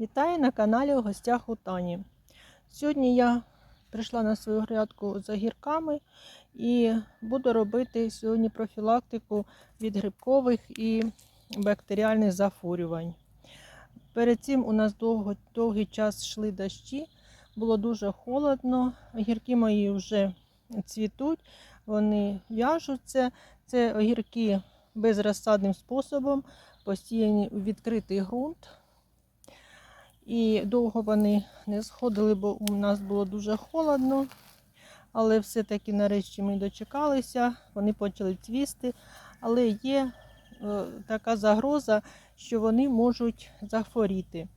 Вітаю на каналі у гостях у Тані. Сьогодні я прийшла на свою грядку за гірками і буду робити сьогодні профілактику від грибкових і бактеріальних захворювань. Перед цим у нас довго, довгий час йшли дощі, було дуже холодно. Огірки мої вже цвітуть, вони в'яжуться. Це огірки безрозсадним способом, посіяні у відкритий ґрунт. І довго вони не сходили, бо у нас було дуже холодно. Але все-таки нарешті ми дочекалися, вони почали цвісти. Але є е, така загроза, що вони можуть захворіти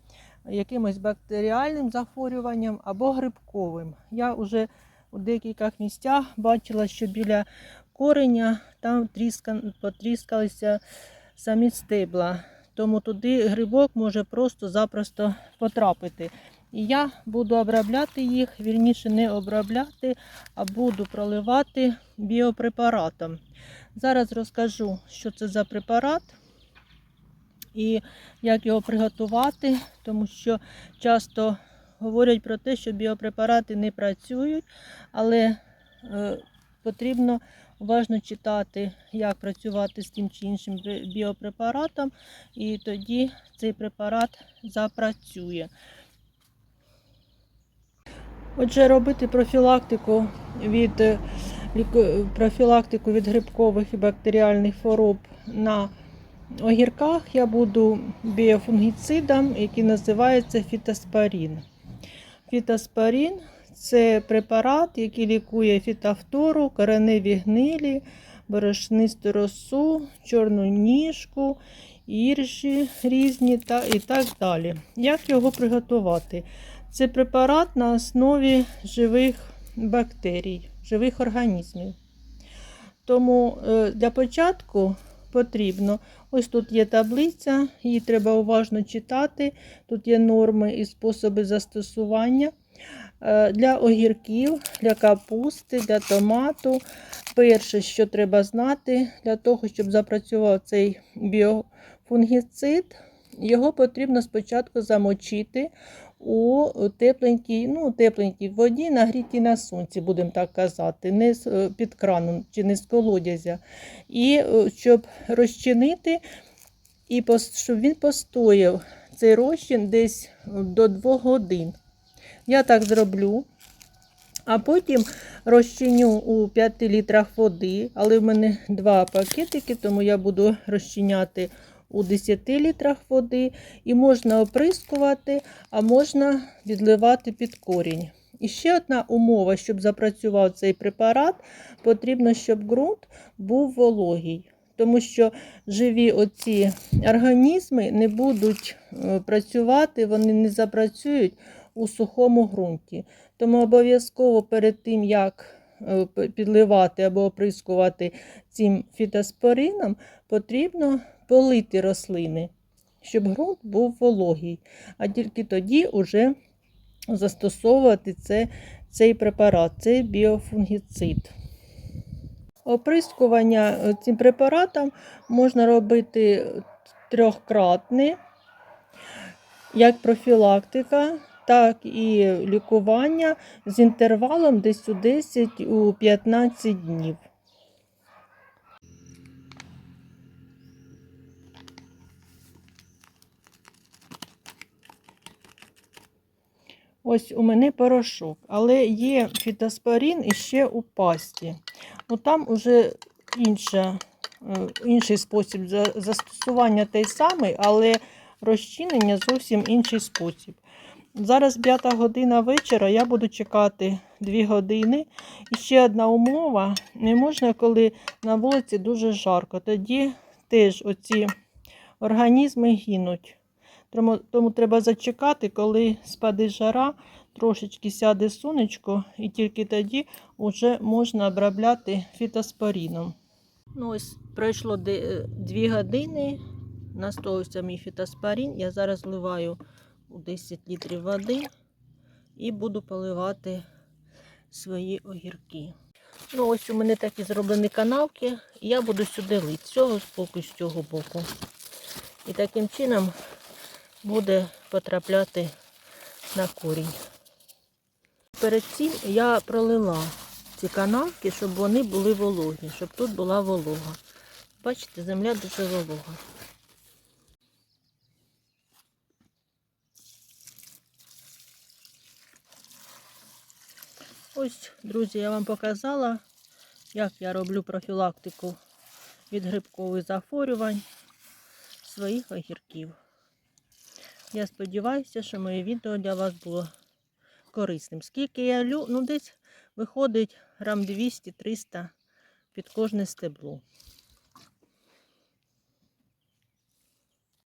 якимось бактеріальним захворюванням або грибковим. Я вже у деяких місцях бачила, що біля кореня там тріска, потріскалися самі стебла тому туди грибок може просто-запросто потрапити. І я буду обробляти їх, вірніше не обробляти, а буду проливати біопрепаратом. Зараз розкажу, що це за препарат і як його приготувати, тому що часто говорять про те, що біопрепарати не працюють, але е, потрібно уважно читати, як працювати з тим чи іншим біопрепаратом, і тоді цей препарат запрацює. Отже, робити профілактику від е, профілактику від грибкових і бактеріальних хвороб на огірках я буду біофунгіцидом, який називається фітоспорін. Фітоспорін це препарат, який лікує фітофтору, кореневі гнилі, борошнисту росу, чорну ніжку, іржі різні та і так далі. Як його приготувати? Це препарат на основі живих бактерій, живих організмів. Тому е, для початку потрібно, ось тут є таблиця, її треба уважно читати. Тут є норми і способи застосування. Е, для огірків, для капусти, для томату. Перше, що треба знати, для того, щоб запрацював цей біофунгіцид, його потрібно спочатку замочити у тепленькій ну, тепленькій воді, нагрітій на сонці, будемо так казати, не е, під краном чи не з колодязя. І е, щоб розчинити, і щоб він постояв цей розчин десь до 2 годин. Я так зроблю. А потім розчиню у 5 літрах води, але в мене два пакетики, тому я буду розчиняти у 10 літрах води. І можна оприскувати, а можна відливати під корінь. І ще одна умова, щоб запрацював цей препарат, потрібно, щоб ґрунт був вологий. Тому що живі оці організми не будуть е, працювати, вони не запрацюють у сухому ґрунті. Тому обов'язково перед тим, як е, підливати або оприскувати цим фітоспорином, потрібно полити рослини, щоб ґрунт був вологий. А тільки тоді вже застосовувати це, цей препарат, цей біофунгіцид. Оприскування е, цим препаратом можна робити трьохкратне, як профілактика так і лікування з інтервалом десь у 10 у 15 днів. Ось у мене порошок, але є фітоспорін іще у пасті. Ну Там вже інша, е, інший спосіб застосування той самий, але розчинення зовсім інший спосіб. Зараз 5 година вечора, я буду чекати 2 години. І ще одна умова: не можна, коли на вулиці дуже жарко. Тоді теж оці організми гинуть. Тому, тому треба зачекати, коли спаде жара, трошечки сяде сонечко, і тільки тоді вже можна обробляти фітоспоріном. Ну ось Пройшло 2 години, настоявся мій фітоспорін. Я зараз вливаю у 10 літрів води і буду поливати свої огірки. Ну, ось у мене такі зроблені канавки, я буду сюди лити з цього боку з цього боку. І таким чином буде потрапляти на корінь. Перед цим я пролила ці канавки, щоб вони були вологі, щоб тут була волога. Бачите, земля дуже волога. Ось, друзі, я вам показала, як я роблю профілактику від грибкових захворювань своїх огірків. Я сподіваюся, що моє відео для вас було корисним. Скільки я лю, ну десь виходить грам 200-300 під кожне стебло.